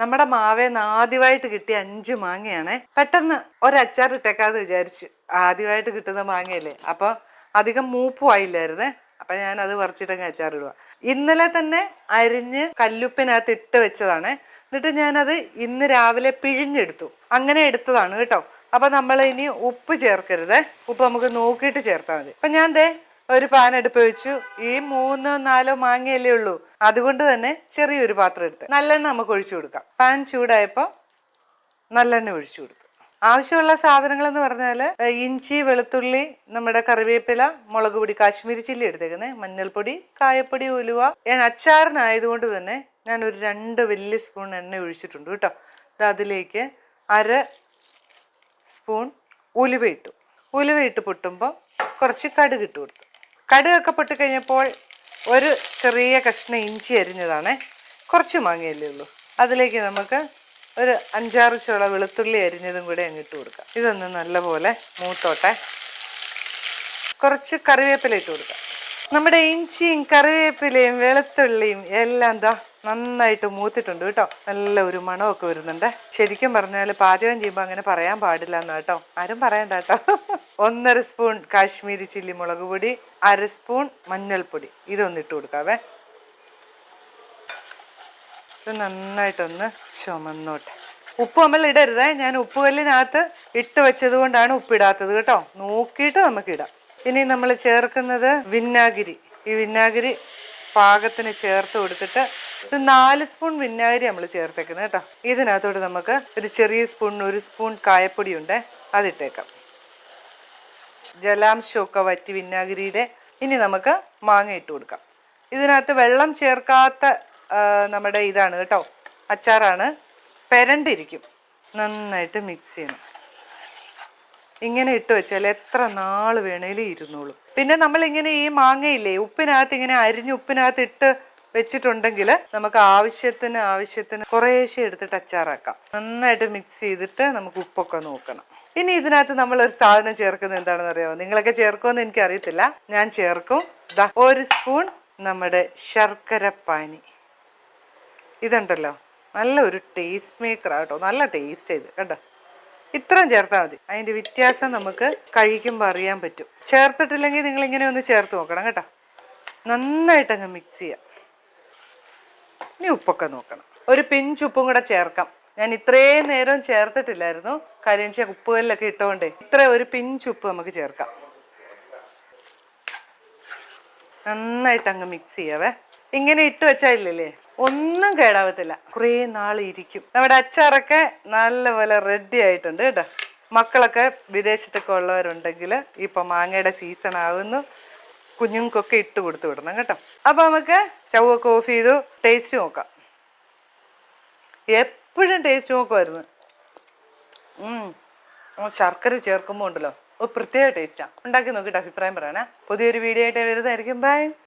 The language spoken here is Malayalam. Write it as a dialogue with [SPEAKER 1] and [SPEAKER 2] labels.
[SPEAKER 1] നമ്മുടെ മാവേന്ന് ആദ്യമായിട്ട് കിട്ടിയ അഞ്ച് മാങ്ങയാണ്. പെട്ടെന്ന് ഒരച്ചാർ ഇട്ടേക്കാന്ന് വിചാരിച്ചു ആദ്യമായിട്ട് കിട്ടുന്ന മാങ്ങയല്ലേ? അപ്പൊ അധികം മൂപ്പും ആയില്ലായിരുന്നേ. അപ്പൊ ഞാൻ അത് പറിച്ചിട്ടങ്ങ് അച്ചാറിടുക ഇന്നലെ തന്നെ അരിഞ്ഞ് കല്ലുപ്പിനകത്ത് ഇട്ട് വെച്ചതാണ്. എന്നിട്ട് ഞാനത് ഇന്ന് രാവിലെ പിഴിഞ്ഞെടുത്തു. അങ്ങനെ എടുത്തതാണ് കേട്ടോ. അപ്പൊ നമ്മൾ ഇനി ഉപ്പ് ചേർക്കരുത്. ഉപ്പ് നമുക്ക് നോക്കിയിട്ട് ചേർത്താൽ മതി. അപ്പൊ ഞാൻ ദേ ഒരു പാൻ എടുപ്പ് വെച്ചു. ഈ മൂന്നോ നാലോ മാങ്ങയല്ലേ ഉള്ളൂ. അതുകൊണ്ട് തന്നെ ചെറിയൊരു പാത്രം എടുത്ത്. നല്ലെണ്ണ നമുക്ക് ഒഴിച്ചു കൊടുക്കാം. പാൻ ചൂടായപ്പോൾ നല്ലെണ്ണ ഒഴിച്ചു കൊടുത്തു. ആവശ്യമുള്ള സാധനങ്ങൾ എന്ന് പറഞ്ഞാൽ ഇഞ്ചി വെളുത്തുള്ളി നമ്മുടെ കറിവേപ്പില മുളക് പൊടി കാശ്മീരി ചില്ലി എടുത്തേക്കുന്നത് മഞ്ഞൾപ്പൊടി കായപ്പൊടി ഉലുവ. ഞാൻ അച്ചാറിനായതുകൊണ്ട് തന്നെ ഞാൻ ഒരു രണ്ട് വലിയ സ്പൂൺ എണ്ണ ഒഴിച്ചിട്ടുണ്ട് കേട്ടോ. അതിലേക്ക് അര സ്പൂൺ ഉലുവ ഇട്ടു. ഉലുവ ഇട്ട് പൊട്ടുമ്പോൾ കുറച്ച് കടുക് ഇട്ട് കൊടുത്തു. കടുകൊക്കെ പൊട്ടി കഴിഞ്ഞപ്പോൾ ഒരു ചെറിയ കഷ്ണം ഇഞ്ചി അരിഞ്ഞതാണ്. കുറച്ച് മാങ്ങയല്ലേ ഉള്ളൂ. അതിലേക്ക് നമുക്ക് ഒരു അഞ്ചാറ് ചുള വെളുത്തുള്ളി അരിഞ്ഞതും കൂടെ അങ്ങ് ഇട്ട് കൊടുക്കാം. ഇതൊന്ന് നല്ലപോലെ മൂത്തോട്ടെ. കുറച്ച് കറിവേപ്പില ഇട്ട് കൊടുക്കാം. നമ്മുടെ ഇഞ്ചിയും കറിവേപ്പിലയും വെളുത്തുള്ളിയും എല്ലാം എന്താ നന്നായിട്ട് മൂത്തിട്ടുണ്ട് കേട്ടോ. നല്ല ഒരു മണമൊക്കെ വരുന്നുണ്ട്. ശരിക്കും പറഞ്ഞാൽ പാചകം ചെയ്യുമ്പോൾ അങ്ങനെ പറയാൻ പാടില്ല എന്ന് കേട്ടോ. ആരും പറയണ്ട കേട്ടോ. ഒന്നര സ്പൂൺ കാശ്മീരി ചില്ലി മുളക് പൊടി അര സ്പൂൺ മഞ്ഞൾപ്പൊടി. ഇതൊന്ന് ഇട്ട് കൊടുക്കാവേ. ഇത് നന്നായിട്ടൊന്ന് ചുമന്നോട്ടെ. ഉപ്പ് നമ്മൾ ഇടരുതേ. ഞാൻ ഉപ്പുകല്ലിനകത്ത് ഇട്ട് വെച്ചത് കൊണ്ടാണ് ഉപ്പിടാത്തത് കേട്ടോ. നോക്കിയിട്ട് നമുക്ക് ഇടാം. ഇനി നമ്മൾ ചേർക്കുന്നത് വിന്നാഗിരി ഈ വിന്നാഗിരി പാകത്തിന് ചേർത്ത് കൊടുത്തിട്ട് ഇത് നാല് സ്പൂൺ വിന്നാഗിരി നമ്മൾ ചേർത്തേക്കുന്നത് കേട്ടോ. ഇതിനകത്തോട്ട് നമുക്ക് ഒരു ചെറിയ സ്പൂൺ ഒരു സ്പൂൺ കായപ്പൊടി ഉണ്ട്. അതിട്ടേക്കാം. ജലാംശമൊക്കെ വറ്റി വിന്നാഗിരിയുടെ ഇനി നമുക്ക് മാങ്ങ ഇട്ട് കൊടുക്കാം. ഇതിനകത്ത് വെള്ളം ചേർക്കാത്ത നമ്മുടെ ഇതാണ് കേട്ടോ. അച്ചാറാണ്. പെരണ്ടിരിക്കും. നന്നായിട്ട് മിക്സ് ചെയ്യണം. ഇങ്ങനെ ഇട്ട് വെച്ചാൽ എത്ര നാൾ വേണേലും ഇരുന്നോളും. പിന്നെ നമ്മൾ ഇങ്ങനെ ഈ മാങ്ങയില്ലേ ഉപ്പിനകത്ത് ഇങ്ങനെ അരിഞ്ഞ് ഉപ്പിനകത്ത് ഇട്ട് വെച്ചിട്ടുണ്ടെങ്കിൽ നമുക്ക് ആവശ്യത്തിന് ആവശ്യത്തിന് കുറേശ്ശെ എടുത്തിട്ട് അച്ചാറാക്കാം. നന്നായിട്ട് മിക്സ് ചെയ്തിട്ട് നമുക്ക് ഉപ്പൊക്കെ നോക്കണം. ഇനി ഇതിനകത്ത് നമ്മൾ ഒരു സാധനം ചേർക്കുന്നത് എന്താണെന്ന് അറിയാമോ നിങ്ങളൊക്കെ ചേർക്കുമെന്ന് എനിക്ക് അറിയത്തില്ല ഞാൻ ചേർക്കും. ഒരു സ്പൂൺ നമ്മുടെ ശർക്കരപ്പാനി ഇതുണ്ടല്ലോ. നല്ല ഒരു ടേസ്റ്റ് മേക്കർ ആട്ടോ നല്ല ടേസ്റ്റ് ചെയ്ത് കണ്ടോ? ഇത്രയും ചേർത്താൽ മതി. അതിന്റെ വ്യത്യാസം നമുക്ക് കഴിക്കുമ്പോൾ അറിയാൻ പറ്റും. ചേർത്തിട്ടില്ലെങ്കിൽ നിങ്ങൾ ഇങ്ങനെ ഒന്ന് ചേർത്ത് നോക്കണം കേട്ടോ. നന്നായിട്ട് അങ്ങ് മിക്സ് ചെയ്യാം. ഇനി ഉപ്പൊക്കെ നോക്കണം. ഒരു പിഞ്ച് ഉപ്പും കൂടെ ചേർക്കാം. ഞാൻ ഇത്രയും നേരം ചേർത്തിട്ടില്ലായിരുന്നു. കാര്യം വെച്ചാൽ ഉപ്പുകളിലൊക്കെ ഇട്ടുകൊണ്ടേ ഇത്ര ഒരു പിഞ്ച് ഉപ്പ് നമുക്ക് ചേർക്കാം. നന്നായിട്ട് അങ്ങ് മിക്സ് ചെയ്യാവേ. ഇങ്ങനെ ഇട്ട് വെച്ചാൽ ഇല്ലല്ലേ? ഒന്നും കേടാവത്തില്ല. കുറേ നാൾ ഇരിക്കും. നമ്മുടെ അച്ചാറൊക്കെ നല്ലപോലെ റെഡി ആയിട്ടുണ്ട് കേട്ടോ. മക്കളൊക്കെ വിദേശത്തൊക്കെ ഉള്ളവരുണ്ടെങ്കിൽ ഇപ്പൊ മാങ്ങയുടെ സീസൺ ആവുന്നു. കുഞ്ഞുങ്ങൾക്കൊക്കെ ഇട്ട് കൊടുത്തു വിടണം കേട്ടോ. അപ്പൊ നമുക്ക് സ്റ്റൗ ഒക്കെ ഓഫ് ചെയ്തു ടേസ്റ്റ് നോക്കാം. എപ്പോഴും ടേസ്റ്റ് നോക്കുമായിരുന്നു ശർക്കര ചേർക്കുമ്പോൾ ഉണ്ടല്ലോ. ഒരു പ്രത്യേക ടേസ്റ്റാണ് ഉണ്ടാക്കി നോക്കിയിട്ട് അഭിപ്രായം പറയണേ. പുതിയൊരു വീഡിയോ ആയിട്ട് വരുന്നതായിരിക്കും. ബൈ